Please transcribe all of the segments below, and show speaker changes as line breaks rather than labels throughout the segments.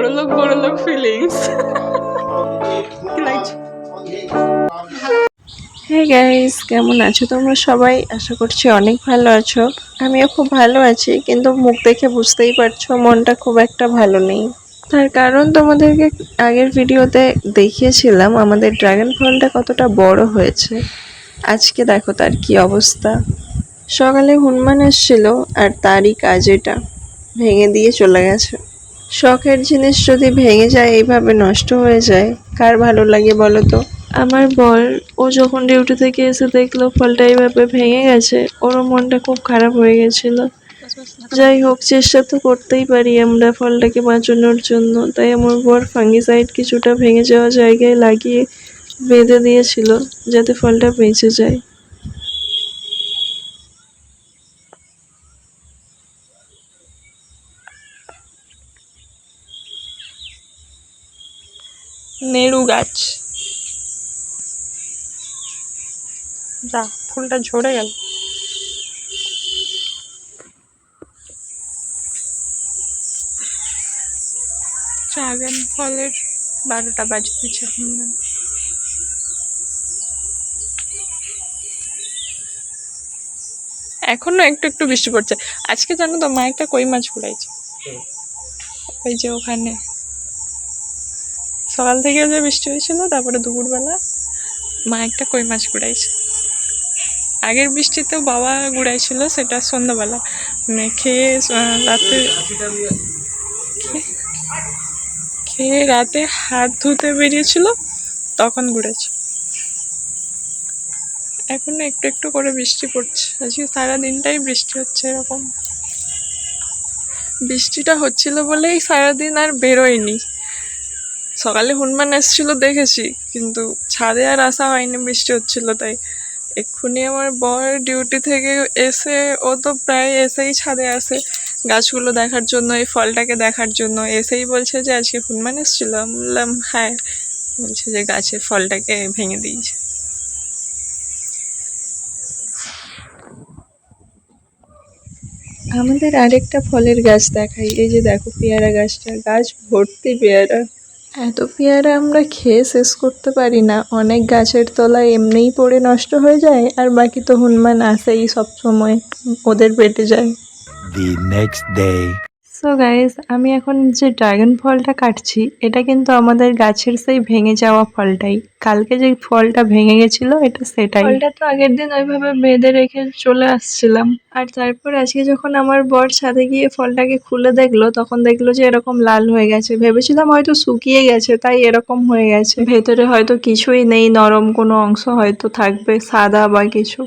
বড় লোক বড় ফিলিংস হ্যাঁ গাইস কেমন আছো তোমরা সবাই? আশা করছি অনেক ভালো আছো। আমিও খুব ভালো আছি, কিন্তু মুখ দেখে বুঝতেই পারছ মনটা খুব একটা ভালো নেই। তার কারণ তোমাদেরকে আগের ভিডিওতে দেখিয়েছিলাম আমাদের ড্রাগন ফলটা কতটা বড় হয়েছে। আজকে দেখো তার কি অবস্থা। সকালে হনুমান এসেছিল আর তারই কাজ এটা। ভেঙে দিয়ে চলে গেছে। শখের জিনিস যদি ভেঙে যায়, এইভাবে নষ্ট হয়ে যায়। কার ভালো লাগে বলো তো? আমার বর, ও যখন ডিউটি থেকে এসে দেখল ফলটা এইভাবে ভেঙে গেছে, ওরও মনটা খুব খারাপ হয়ে গেছিল। যাই হোক, চেষ্টা তো করতেই পারি আমরা ফলটাকে বাঁচানোর জন্য। তাই আমার বর ফাঙ্গিসাইড কিছুটা ভেঙে যাওয়া জায়গায় লাগিয়ে বেঁধে দিয়েছিল, যাতে ফলটা বেঁচে যায়। নেড়ু গাছ। যা ফুলটা ঝরে গেল। ড্রাগন ফলের বারোটা বাজে দিচ্ছে এখন। এখনও একটু একটু বৃষ্টি পড়ছে। আজকে জানো তো মা একটা কই মাছ কুড়াইছে ওই যে ওখানে। সকাল থেকে যে বৃষ্টি হয়েছিল, তারপরে দুপুরবেলা মা একটা কই মাছ কুড়াইছে আগের বৃষ্টিতেও বাবা গুড়াইছিল, সেটা সন্ধ্যাবেলা। মানে খেয়ে রাতে খেয়ে- রাতে হাত ধুতে বেরিয়েছিল, তখন গুড়েছে। এখন একটু একটু করে বৃষ্টি পড়ছে। আজকে সারা দিনটাই বৃষ্টি হচ্ছে এরকম। বৃষ্টিটা হচ্ছিল বলেই সারাদিন আর বেরোয়নি। সকালে হনুমান এসেছিল দেখেছি, কিন্তু ছাদে আর আসা হয়নি, বৃষ্টি হচ্ছিল, তাই এক্ষুনি আমার বর ডিউটি থেকে এসে, ও তো প্রায় এসেই ছাদে আসে গাছগুলো দেখার জন্য, এই ফলটাকে দেখার জন্য, এসেই বলছে যে আজকে হনুমান এসেছিল। বললাম হ্যাঁ বলছে যে গাছের ফলটাকে ভেঙে দিয়েছে। আমাদের আরেকটা ফলের গাছ দেখাই, এই যে দেখো পেয়ারা গাছটা, গাছ ভর্তি পেয়ারা। এত পেয়ারা আমরা খেয়ে শেষ করতে পারি না অনেক গাছের তলায় এমনিই পড়ে নষ্ট হয়ে যায়, আর বাকি তো হনুমান আসেই সবসময় ওদের পেটে যায়
the next.
সো গাইস আমি এখন যে ড্রাগন ফলটা কাটছি এটা কিন্তু আমাদের গাছের সেই ভেঙে যাওয়া ফলটাই। কালকে যে ফলটা ভেঙে গেছিল এটা সেটাই। ফলটা তো আগের দিন ওইভাবে বেঁধে রেখে চলে আসছিলাম। আর তারপর আজকে যখন আমার বর ছাদে গিয়ে ফলটাকে খুলে দেখল তখন দেখল যে এরকম লাল হয়ে গেছে। ভেবেছিলাম হয়তো শুকিয়ে গেছে তাই এরকম হয়ে গেছে। ভেতরে হয়তো কিছুই নেই নরম কোনো অংশ হয়তো থাকবে সাদা বা কিছু।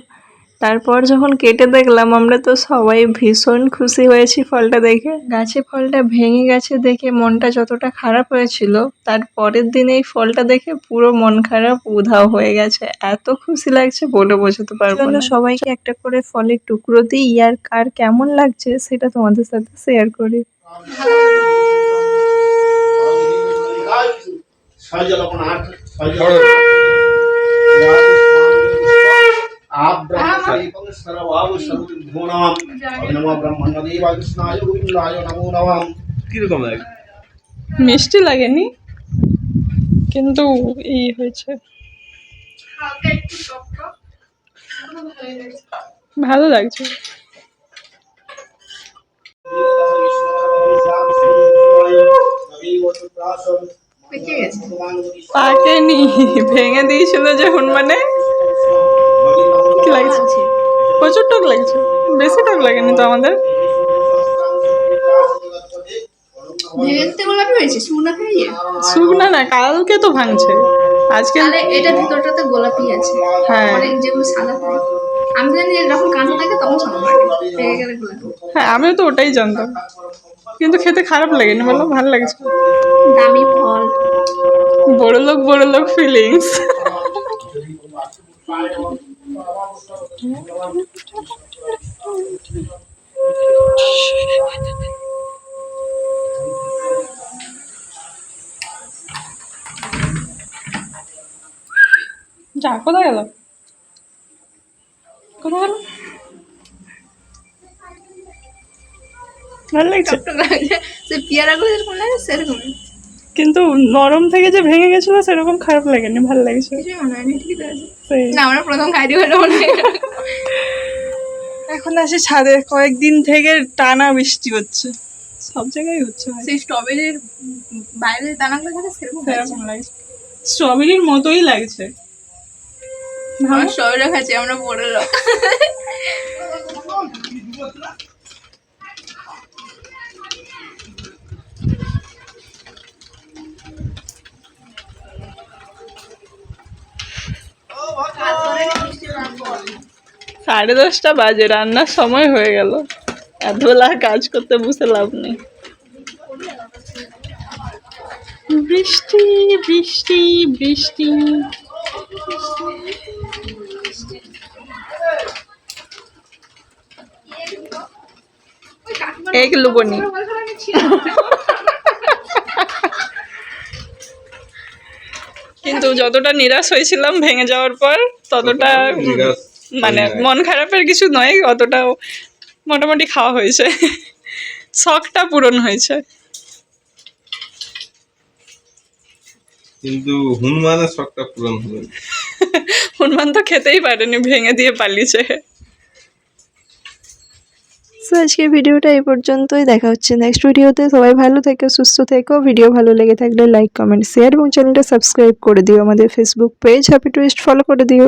তারপর যখন কেটে দেখলাম আমরা তো সবাই ভীষণ খুশি হয়েছি ফলটা দেখে। গাছে ফলটা ভেঙে গেছে দেখে মনটা যতটা খারাপ হয়েছিল তার পরের দিন এই ফলটা দেখে পুরো মন খারাপ উধাও হয়ে গেছে। এত খুশি লাগছে বলে বোঝাতে পারব না। সবাইকে একটা করে ফলের টুকরো দিই আর কার কেমন লাগছে সেটা তোমাদের সাথে শেয়ার করি।
কীরকম লাগে
মিষ্টি লাগেনি কিন্তু এই হয়েছে। ভালো লাগছে। পাকেনি ভেঙে দিয়েছিল যে হনুমানে। কি লাগছে প্রচুর টক লাগছে। বেশি টক লাগেনি তো আমাদের।
গোলাপি হয়েছে শুকনো
না কালকে তো ভাঙছে। আজকে
তাহলে এটা ভিতরটাতে গোলাপি আছে।
হ্যাঁ।
অনেক যেগুলো সাদা থাকে। আমি জানি যখন কাঁচা থাকে তখন সাদা
হ্যাঁ আমিও তো ওটাই জানতাম। কিন্তু খেতে খারাপ লাগেনি বলো ভালো লাগছে।
দামি ফল।
বড় লোক বড় লোক ফিলিংস যা কোথায় গেল? কোথায় গেল? ভালো লাগছে?
সে পেয়ারাগুলো যেরকম লাগে সেরকম।
কিন্তু নরম থেকে যে ভেঙে গেছিল সেরকম খারাপ লাগেনি ভালো লাগছে।
না আমরা প্রথম খাই হলো মনে হয়।
এখন আসে ছাদে কয়েকদিন থেকে টানা বৃষ্টি হচ্ছে। সব জায়গায় হচ্ছে।
সেই স্ট্রবেরির বাইরে দানাগুলো থাকে সেরকম
সেরকম লাগছে স্ট্রবেরির মতোই লাগছে।
আমার স্ট্রবেরি খাচ্ছি আমরা বড় লোক।
সাড়ে দশটা বাজে, রান্নার সময় হয়ে গেল। এতবেলা কাজ করতে বসে লাভ নেই। বৃষ্টি বৃষ্টি বৃষ্টি। এক লুবনি কিন্তু যতটা নিরাশ হয়েছিলাম ভেঙে যাওয়ার পর, ততটা মানে মন খারাপের কিছু নয় অতটাও মোটামুটি খাওয়া হয়েছে। শখটা পূরণ হয়েছে।
কিন্তু হনুমানের শখটা পূরণ হলো।
হনুমান তো খেতেই পারেনি ভেঙে দিয়ে পালিয়েছে।
সো আজকের ভিডিওটা এই পর্যন্তই। দেখা হচ্ছে নেক্সট ভিডিওতে সবাই ভালো থেকো, সুস্থ থেকো। ভিডিও ভালো লেগে থাকলে লাইক কমেন্ট শেয়ার এবং চ্যানেলটা সাবস্ক্রাইব করে দিও। আমাদের Facebook page happy twist follow করে দিও।